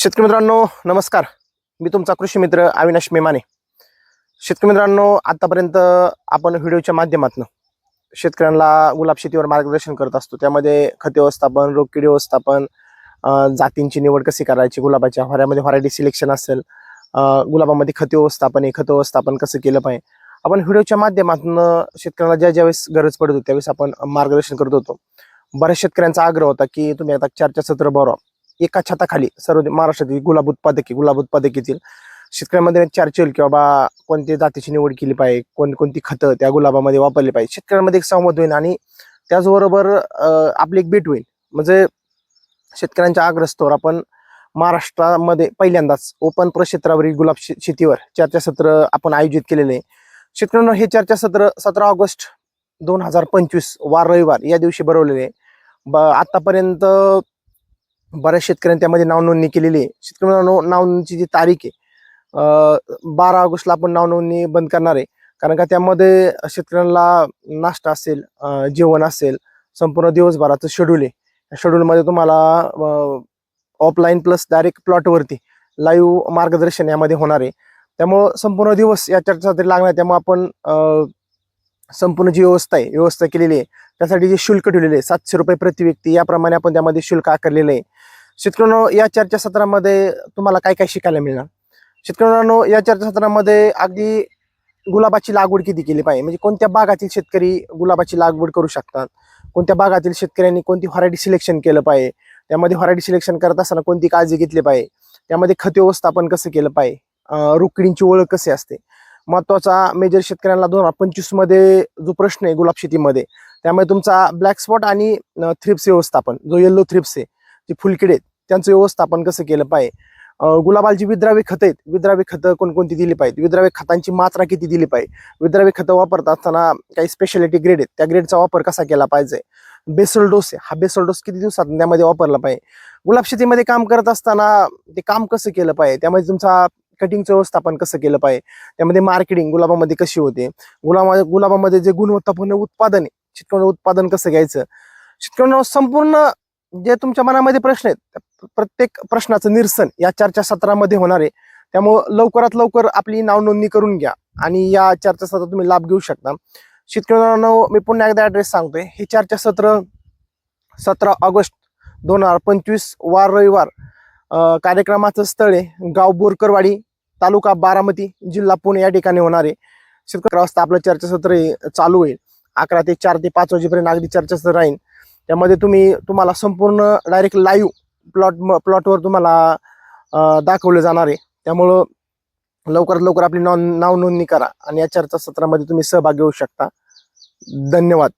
शेतकरी मित्रांनो नमस्कार. मी तुमचा कृषी मित्र अविनाश मेमाने. शेतकरी मित्रांनो आतापर्यंत आपण व्हिडिओच्या माध्यमातून शेतकऱ्यांना गुलाब शेतीवर मार्गदर्शन करत असतो. त्यामध्ये खत व्यवस्थापन रोगकिडी व्यवस्थापन जातींची निवड कशी करायची गुलाबाच्या हऱ्यामध्ये व्हरायटी सिलेक्शन असेल गुलाबामध्ये खत व्यवस्थापन हे खत व्यवस्थापन कसं केलं पाहिजे. आपण व्हिडिओच्या माध्यमातून शेतकऱ्यांना ज्या ज्यावेळेस गरज पडत होती त्यावेळेस आपण मार्गदर्शन करत होतो. बऱ्याच शेतकऱ्यांचा आग्रह होता की तुम्ही आता चर्चासत्र बरो एका छताखाली सर्व महाराष्ट्रातील गुलाब उत्पादके गुलाब उत्पादकीतील शेतकऱ्यांमध्ये चर्चा होईल की बाबा कोणत्या जातीची निवड केली पाहिजे कोणकोणती खतं त्या गुलाबामध्ये वापरली पाहिजे. शेतकऱ्यांमध्ये एक संवाद होईल आणि त्याचबरोबर आपली एक भेट होईल. म्हणजे शेतकऱ्यांच्या आग्रस्तवर आपण महाराष्ट्रामध्ये पहिल्यांदाच ओपन प्रक्षेत्रावरील गुलाब शेतीवर चर्चासत्र आपण आयोजित केलेले आहे. शेतकऱ्यांना हे चर्चासत्र सतरा ऑगस्ट दोन हजार पंचवीस वार रविवार या दिवशी भरवलेले आहे. ब आतापर्यंत बऱ्याच शेतकऱ्यांनी त्यामध्ये नावनोंदणी केलेली आहे. शेतकऱ्यांना नावनोंदणीची जी तारीख आहे बारा ऑगस्टला आपण नावनोंदणी बंद करणार आहे. कारण का त्यामध्ये शेतकऱ्यांना नाश्ता असेल जेवण असेल संपूर्ण दिवसभराचं शेड्यूल आहे. या शेड्यूलमध्ये तुम्हाला ऑफलाईन प्लस डायरेक्ट प्लॉटवरती लाईव्ह मार्गदर्शन यामध्ये होणार आहे. त्यामुळं संपूर्ण दिवस या चर्चेसाठी लागणार आहे. त्यामुळे आपण संपूर्ण जी व्यवस्था आहे व्यवस्था केलेली आहे त्यासाठी जे शुल्क ठेवलेले आहे सातशे रुपये प्रति व्यक्ती याप्रमाणे आपण त्यामध्ये शुल्क आकारलेलं आहे. शेतकऱ्यांनो या चर्चासत्रामध्ये तुम्हाला काय काय शिकायला मिळणार? शेतकऱ्यांनो या चर्चासत्रामध्ये अगदी गुलाबाची लागवड किती केली पाहिजे? म्हणजे कोणत्या भागातील शेतकरी गुलाबाची लागवड करू शकतात? कोणत्या भागातील शेतकऱ्यांनी कोणती व्हरायटी सिलेक्शन केलं पाहिजे? त्यामध्ये व्हरायटी सिलेक्शन करत असताना कोणती काळजी घेतली पाहिजे? त्यामध्ये खत व्यवस्थापन कसं केलं पाहिजे? अं, ओळख कशी असते? महत्त्वाचा मेजर शेतकऱ्यांना दोन हजार पंचवीसमध्ये जो प्रश्न आहे गुलाब शेतीमध्ये त्यामुळे तुमचा ब्लॅक स्पॉट आणि थ्रिप्स व्यवस्थापन जो येल्लो थ्रिप्स आहे जे फुलकिडे आहेत त्यांचं व्यवस्थापन कसं केलं पाहिजे? गुलाबालची विद्रावी खतं आहेत. विद्रावी खतं कोणकोणती दिली पाहिजे विद्रावी खतांची मात्रा किती दिली पाहिजे? विद्रावी खतं वापरत असताना काही स्पेशालिटी ग्रेड आहेत. त्या ग्रेडचा वापर कसा केला पाहिजे? बेसल डोस हा बेसल डोस किती दिवसात त्यामध्ये वापरला पाहिजे? गुलाब शेतीमध्ये काम करत असताना ते काम कसं केलं पाहिजे? त्यामध्ये तुमचा कटिंगचं व्यवस्थापन कसं केलं पाहिजे? त्यामध्ये मार्केटिंग गुलाबामध्ये कशी होते? गुलाबा गुलाबामध्ये जे गुणवत्तापूर्ण उत्पादन आहे शेतकऱ्यांना उत्पादन कसं घ्यायचं? शेतकऱ्यांना संपूर्ण जे तुमच्या मनामध्ये प्रश्न आहेत प्रत्येक प्रश्नाचं निरसन या चर्चासत्रामध्ये होणार आहे. त्यामुळं लवकरात लवकर आपली नाव नोंदणी करून घ्या आणि या चर्चासत्रात तुम्ही लाभ घेऊ शकता. शेतकऱ्यांना मी पुन्हा एकदा ॲड्रेस सांगतोय. हे चर्चासत्र सतरा ऑगस्ट दोन हजार पंचवीस वार रविवार कार्यक्रमाचं स्थळ आहे. गाव बोरकरवाडी तालुका बारामती जिल्हा पुणे या ठिकाणी होणार आहे. शेतकरी वाजता आपलं चर्चासत्र चालू होईल. अकरा ते चार ते पाच वाजेपर्यंत अगदी चर्चासत्र राहील. त्यामध्ये तुम्ही तुम्हाला संपूर्ण डायरेक्ट लाईव्ह प्लॉट प्लॉटवर तुम्हाला दाखवले दाखवलं जाणार आहे. त्यामुळं लवकरात लवकर आपली नॉन नाव नोंदणी करा. आणि या चर्चासत्रामध्ये तुम्ही सहभाग घेऊ शकता. धन्यवाद.